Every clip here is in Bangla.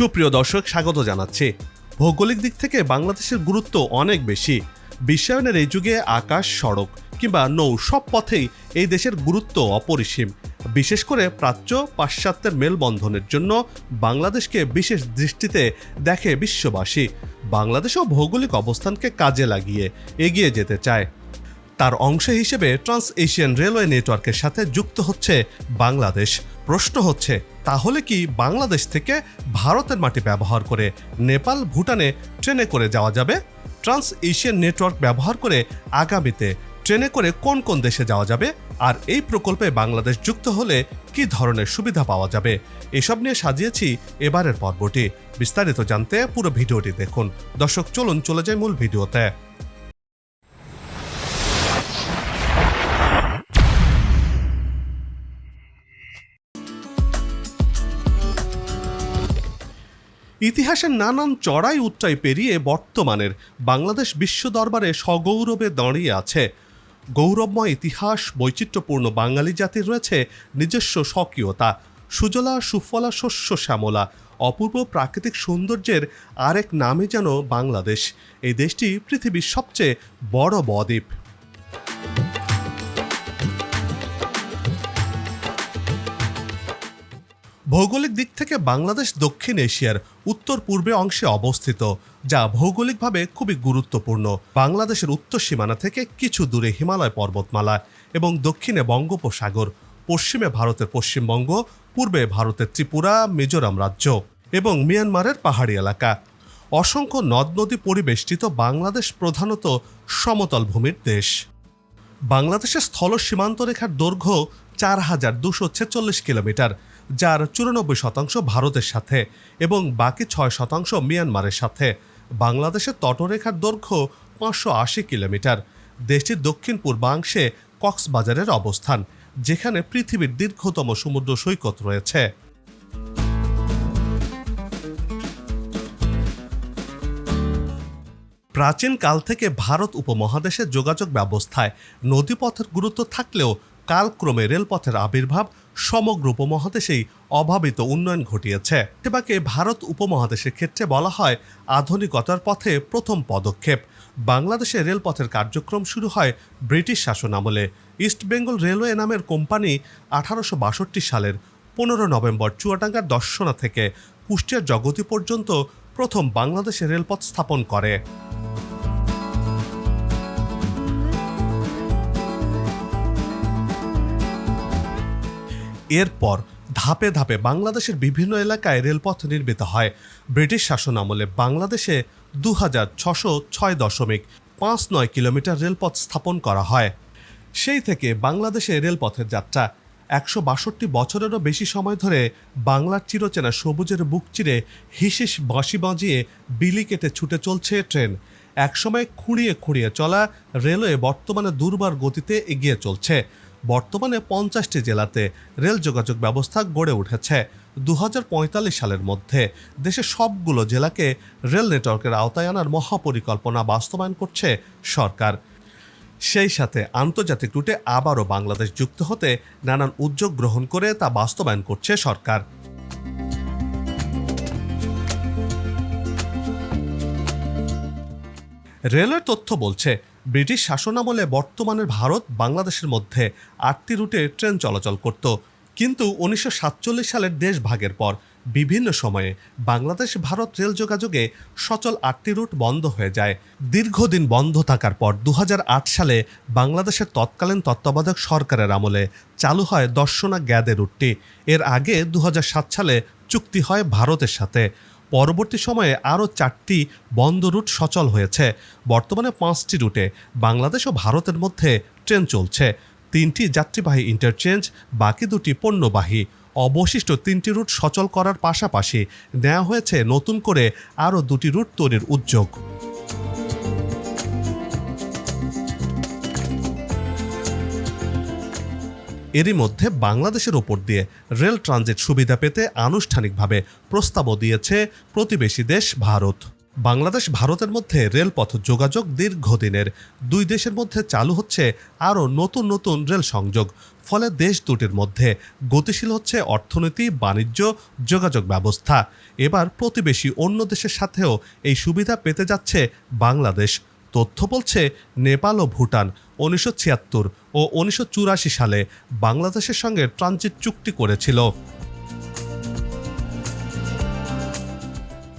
সুপ্রিয় দর্শক, স্বাগত জানাচ্ছি। ভৌগোলিক দিক থেকে বাংলাদেশের গুরুত্ব অনেক বেশি। বিশ্বায়নের এই যুগে আকাশ, সড়ক কিংবা নৌ সব পথেই এই দেশের গুরুত্ব অপরিসীম। বিশেষ করে প্রাচ্য পাশ্চাত্যের মেলবন্ধনের জন্য বাংলাদেশকে বিশেষ দৃষ্টিতে দেখে বিশ্ববাসী। বাংলাদেশও ভৌগোলিক অবস্থানকে কাজে লাগিয়ে এগিয়ে যেতে চায়। তার অংশ হিসেবে ট্রান্স এশিয়ান রেলওয়ে নেটওয়ার্কের সাথে যুক্ত হচ্ছে বাংলাদেশ। প্রশ্ন হচ্ছে, তাহলে কি বাংলাদেশ থেকে ভারতের মাটি ব্যবহার করে নেপাল ভুটানে ট্রেনে করে যাওয়া যাবে? ট্রান্স এশিয়ান নেটওয়ার্ক ব্যবহার করে আগামীতে ট্রেনে করে কোন কোন দেশে যাওয়া যাবে? আর এই প্রকল্পে বাংলাদেশ যুক্ত হলে কি ধরনের সুবিধা পাওয়া যাবে? এসব নিয়ে সাজিয়েছি এবারের পর্বটি। বিস্তারিত জানতে পুরো ভিডিওটি দেখুন। দর্শক, চলুন, চলে যায় মূল ভিডিওতে। ইতিহাসের নানান চড়াই উচ্চাই পেরিয়ে বর্তমানের বাংলাদেশ বিশ্ব দরবারে সগৌরবে দাঁড়িয়ে আছে। গৌরবময় ইতিহাস, বৈচিত্র্যপূর্ণ বাঙালি জাতির রয়েছে নিজস্ব স্বকীয়তা। সুজলা, সুফলা, শস্য শ্যামলা, অপূর্ব প্রাকৃতিক সৌন্দর্যের আরেক নামে যেন বাংলাদেশ। এই দেশটি পৃথিবীর সবচেয়ে বড় বদ্বীপ। ভৌগোলিক দিক থেকে বাংলাদেশ দক্ষিণ এশিয়ার উত্তর পূর্বে অংশে অবস্থিত, যা ভৌগোলিকভাবে খুবই গুরুত্বপূর্ণ। বাংলাদেশের উত্তর সীমানা থেকে কিছু দূরে হিমালয় পর্বতমালা এবং দক্ষিণে বঙ্গোপসাগর, পশ্চিমে ভারতের পশ্চিমবঙ্গ, পূর্বে ভারতের ত্রিপুরা, মিজোরাম রাজ্য এবং মিয়ানমারের পাহাড়ি এলাকা। অসংখ্য নদ নদী পরিবেষ্টিত বাংলাদেশ প্রধানত সমতল ভূমির দেশ। বাংলাদেশের স্থল সীমান্ত রেখার দৈর্ঘ্য চার হাজার দুশো ছেচল্লিশ কিলোমিটার। যার চুরানব্বই শতাংশ ভারতের সাথে এবং বাকি ছয় শতাংশ মিয়ানমারের সাথে। বাংলাদেশের তটরেখার দৈর্ঘ্য পাঁচশো আশি কিলোমিটার। দেশটির দক্ষিণ পূর্বাংশে কক্সবাজারের অবস্থান, যেখানে পৃথিবীর দীর্ঘতম সমুদ্র সৈকত রয়েছে। প্রাচীন কাল থেকে ভারত উপমহাদেশের যোগাযোগ ব্যবস্থায় নদীপথের গুরুত্ব থাকলেও কালক্রমে রেলপথের আবির্ভাব সমগ্র উপমহাদেশেই অভাবিত উন্নয়ন ঘটিয়েছে। সেবাকে ভারত উপমহাদেশের ক্ষেত্রে বলা হয় আধুনিকতার পথে প্রথম পদক্ষেপ। বাংলাদেশে রেলপথের কার্যক্রম শুরু হয় ব্রিটিশ শাসন আমলে। ইস্ট বেঙ্গল রেলওয়ে নামের কোম্পানি আঠারোশো বাষট্টি সালের পনেরো নভেম্বর চুয়াডাঙ্গার দর্শনা থেকে কুষ্টিয়ার জগতী পর্যন্ত প্রথম বাংলাদেশে রেলপথ স্থাপন করে। এরপর ধাপে ধাপে বাংলাদেশের বিভিন্ন এলাকায় রেলপথ নির্মিত হয়। ব্রিটিশ শাসন আমলে বাংলাদেশে দু হাজার ছশো ছয় দশমিক পাঁচ নয় কিলোমিটার রেলপথ স্থাপন করা হয়। সেই থেকে বাংলাদেশে রেলপথের যাত্রা একশো বাষট্টি বছরেরও বেশি সময় ধরে বাংলার চিরচেনা সবুজের বুক চিরে হিসিস বাঁশি বাজিয়ে বিলি কেটে ছুটে চলছে ট্রেন। একসময় খুঁড়িয়ে খুঁড়িয়ে চলা রেলওয়ে বর্তমানে দুর্বার গতিতে এগিয়ে চলছে। বর্তমানে পঞ্চাশটি জেলাতে রেল যোগাযোগ ব্যবস্থা গড়ে উঠেছে। দু হাজার পঁয়তাল্লিশ সালের মধ্যে দেশের সবগুলো জেলাকে রেল নেটওয়ার্কের আওতায় আনার মহাপরিকল্পনা বাস্তবায়ন করছে সরকার। সেই সাথে আন্তর্জাতিক রুটে আবারও বাংলাদেশ যুক্ত হতে নানান উদ্যোগ গ্রহণ করে তা বাস্তবায়ন করছে সরকার। রেলের তথ্য বলছে ব্রিটিশ শাসনামলে বর্তমানের ভারত বাংলাদেশের মধ্যে আটটি রুটে ট্রেন চলাচল করত। কিন্তু উনিশশো সাতচল্লিশ সালের দেশ ভাগের পর বিভিন্ন সময়ে বাংলাদেশ ভারত রেল যোগাযোগে সচল আটটি রুট বন্ধ হয়ে যায়। দীর্ঘদিন বন্ধ থাকার পর দু হাজার আট সালে বাংলাদেশের তৎকালীন তত্ত্বাবধায়ক সরকারের আমলে চালু হয় দর্শনা গ্যাদে রুটটি। এর আগে দু হাজার সাত সালে চুক্তি হয় ভারতের সাথে। পরবর্তী সময়ে আরও চারটি বন্ধ রুট সচল হয়েছে। বর্তমানে পাঁচটি রুটে বাংলাদেশ ও ভারতের মধ্যে ট্রেন চলছে। তিনটি যাত্রীবাহী ইন্টারচেঞ্জ বাকি দুটি পণ্যবাহী। অবশিষ্ট তিনটি রুট সচল করার পাশাপাশি নেওয়া হয়েছে নতুন করে আরও দুটি রুট তৈরির উদ্যোগ। এরই মধ্যে বাংলাদেশের ওপর দিয়ে রেল ট্রানজিট সুবিধা পেতে আনুষ্ঠানিকভাবে প্রস্তাবও দিয়েছে প্রতিবেশী দেশ ভারত। বাংলাদেশ ভারতের মধ্যে রেলপথ যোগাযোগ দীর্ঘদিনের। দুই দেশের মধ্যে চালু হচ্ছে আরও নতুন নতুন রেল সংযোগ। ফলে দেশ দুটির মধ্যে গতিশীল হচ্ছে অর্থনীতি, বাণিজ্য, যোগাযোগ ব্যবস্থা। এবার প্রতিবেশী অন্য দেশের সাথেও এই সুবিধা পেতে যাচ্ছে বাংলাদেশ। তথ্য বলছে নেপাল ও ভুটান উনিশশো ছিয়াত্তর ও উনিশশো চুরাশি সালে বাংলাদেশের সঙ্গে ট্রানজিট চুক্তি করেছিল।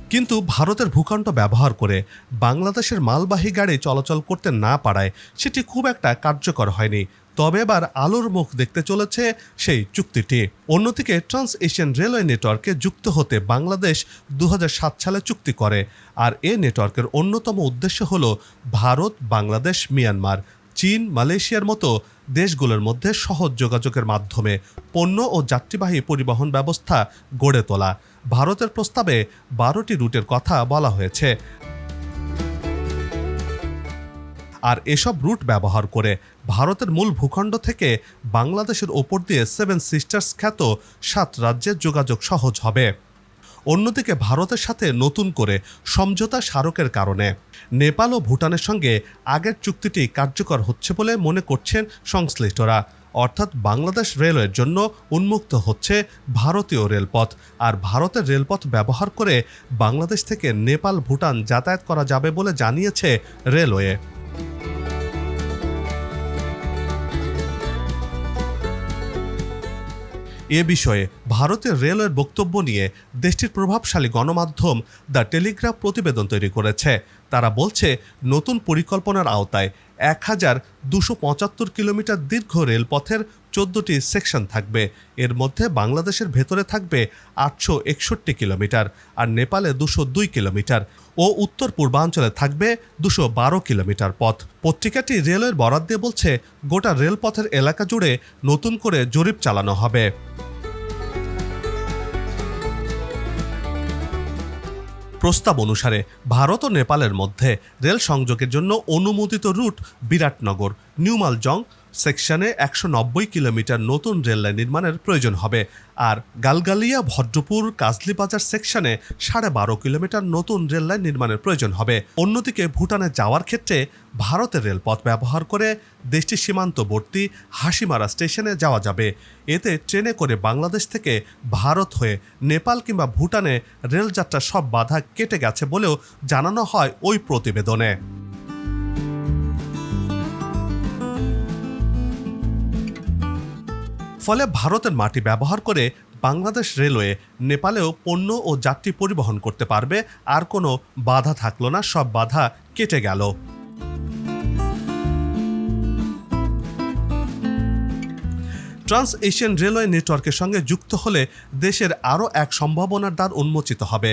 কিন্তু ভারতের ভূখণ্ড ব্যবহার করে বাংলাদেশের মালবাহী গাড়ি চলাচল করতে না পারায় সেটি খুব একটা কার্যকর হয়নি। তবে এবার আলোর মুখ দেখতে চলেছে সেই চুক্তিটি। অন্যদিকে ট্রান্স এশিয়ান রেলওয়ে নেটওয়ার্কে যুক্ত হতে বাংলাদেশ দু হাজার সাত সালে চুক্তি করে, আর এ নেটওয়ার্কের অন্যতম উদ্দেশ্য হল ভারত বাংলাদেশ মিয়ানমার চীন, মালয়েশিয়ার মতো দেশগুলোর মধ্যে সহজ যোগাযোগের মাধ্যমে পণ্য ও যাত্রীবাহী পরিবহন ব্যবস্থা গড়ে তোলা। ভারতের প্রস্তাবে বারোটি রুটের কথা বলা হয়েছে। আর এসব রুট ব্যবহার করে ভারতের মূল ভূখণ্ড থেকে বাংলাদেশের ওপর দিয়ে সেভেন সিস্টার্স খ্যাত সাত রাজ্যের যোগাযোগ সহজ হবে। অন্যদিকে ভারতের সাথে নতুন করে সমঝোতা স্মারকের কারণে নেপাল ও ভুটানের সঙ্গে আগের চুক্তিটি কার্যকর হচ্ছে বলে মনে করছেন সংশ্লিষ্টরা। অর্থাৎ বাংলাদেশ রেলওয়ের জন্য উন্মুক্ত হচ্ছে ভারতীয় রেলপথ আর ভারতের রেলপথ ব্যবহার করে বাংলাদেশ থেকে নেপাল ভুটান যাতায়াত করা যাবে বলে জানিয়েছে রেলওয়ে। এ বিষয়ে ভারতের রেলওয়ের বক্তব্য নিয়ে দেশটির প্রভাবশালী গণমাধ্যম দ্য টেলিগ্রাফ প্রতিবেদন তৈরি করেছে। তারা বলছে, নতুন পরিকল্পনার আওতায় এক হাজার দুশো পঁচাত্তর কিলোমিটার দীর্ঘ রেলপথের চোদ্দটি সেকশন থাকবে। এর মধ্যে বাংলাদেশের ভেতরে থাকবে আটশো একষট্টি কিলোমিটার আর নেপালে দুশো দুই কিলোমিটার ও উত্তর পূর্বাঞ্চলে থাকবে দুশো বারো কিলোমিটার পথ। পত্রিকাটি রেলওয়ের বরাদ্দে বলছে, গোটা রেলপথের এলাকা জুড়ে নতুন করে জরিপ চালানো হবে। প্রস্তাব অনুসারে ভারত ও নেপালের মধ্যে রেল সংযোগের জন্য অনুমোদিত রুট বিরাটনগর নিউমালজং সেকশনে একশো নব্বই কিলোমিটার নতুন রেললাইন নির্মাণের প্রয়োজন হবে। আর গালগালিয়া, ভদ্রপুর, কাজলিবাজার সেকশনে সাড়ে বারো কিলোমিটার নতুন রেললাইন নির্মাণের প্রয়োজন হবে। অন্যদিকে ভুটানে যাওয়ার ক্ষেত্রে ভারতের রেলপথ ব্যবহার করে দেশটির সীমান্তবর্তী হাসিমারা স্টেশনে যাওয়া যাবে। এতে ট্রেনে করে বাংলাদেশ থেকে ভারত হয়ে নেপাল কিংবা ভুটানে রেলযাত্রার সব বাধা কেটে গেছে বলেও জানানো হয় ওই প্রতিবেদনে। ফলে ভারতের মাটি ব্যবহার করে বাংলাদেশ রেলওয়ে নেপালেও পণ্য ও যাত্রী পরিবহন করতে পারবে। আর কোনো বাধা থাকল না, সব বাধা কেটে গেল। ট্রান্স এশিয়ান রেলওয়ে নেটওয়ার্কের সঙ্গে যুক্ত হলে দেশের আরও এক সম্ভাবনার দ্বার উন্মোচিত হবে।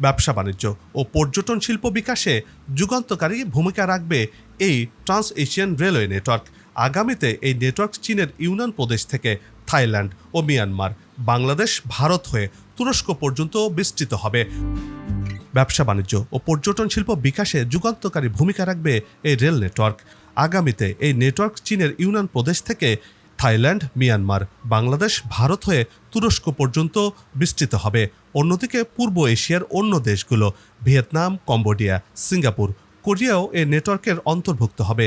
ব্যবসা বাণিজ্য ও পর্যটন শিল্প বিকাশে যুগান্তকারী ভূমিকা রাখবে এই ট্রান্স এশিয়ান রেলওয়ে নেটওয়ার্ক। আগামীতে এই নেটওয়ার্ক চীনের ইউনান প্রদেশ থেকে থাইল্যান্ড ও মিয়ানমার, বাংলাদেশ, ভারত হয়ে তুরস্ক পর্যন্ত বিস্তৃত হবে। ব্যবসা বাণিজ্য ও পর্যটন শিল্প বিকাশে যুগান্তকারী ভূমিকা রাখবে এই রেল নেটওয়ার্ক। আগামীতে এই নেটওয়ার্ক চীনের ইউনান প্রদেশ থেকে থাইল্যান্ড, মিয়ানমার, বাংলাদেশ, ভারত হয়ে তুরস্ক পর্যন্ত বিস্তৃত হবে। অন্যদিকে পূর্ব এশিয়ার অন্য দেশগুলো ভিয়েতনাম, কম্বোডিয়া, সিঙ্গাপুর, কোরিয়াও এই নেটওয়ার্কের অন্তর্ভুক্ত হবে।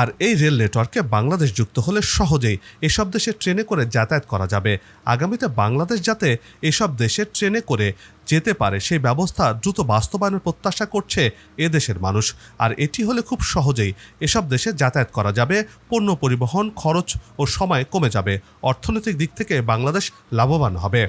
আর এই রেল নেটওয়ার্কে বাংলাদেশ যুক্ত হলে সহজেই এসব দেশে ট্রেনে করে যাতায়াত করা যাবে। আগামীতে বাংলাদেশ যাতে এসব দেশে ট্রেনে করে যেতে পারে, সেই ব্যবস্থা দ্রুত বাস্তবায়নের প্রত্যাশা করছে এ দেশের মানুষ। আর এটি হলে খুব সহজেই এসব দেশে যাতায়াত করা যাবে, পণ্য পরিবহন, খরচ ও সময় কমে যাবে। অর্থনৈতিক দিক থেকে বাংলাদেশ লাভবান হবে।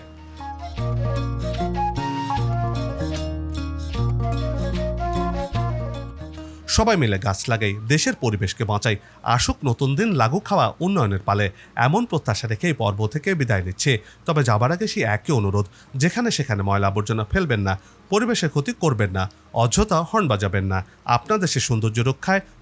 সবাই মিলে গাছ লাগাই, দেশের পরিবেশকে বাঁচাই, আসুক নতুন দিন লাগু খাওয়া উন্নয়নের পালে। এমন প্রত্যাশা রেখে এই পর্ব থেকে বিদায় নিচ্ছে। তবে যাবার আগে সেই একই অনুরোধ, যেখানে সেখানে ময়লা আবর্জনা ফেলবেন না, পরিবেশের ক্ষতি করবেন না, অযথা হর্ন বাজাবেন না। আপনাদের সে সৌন্দর্য রক্ষায়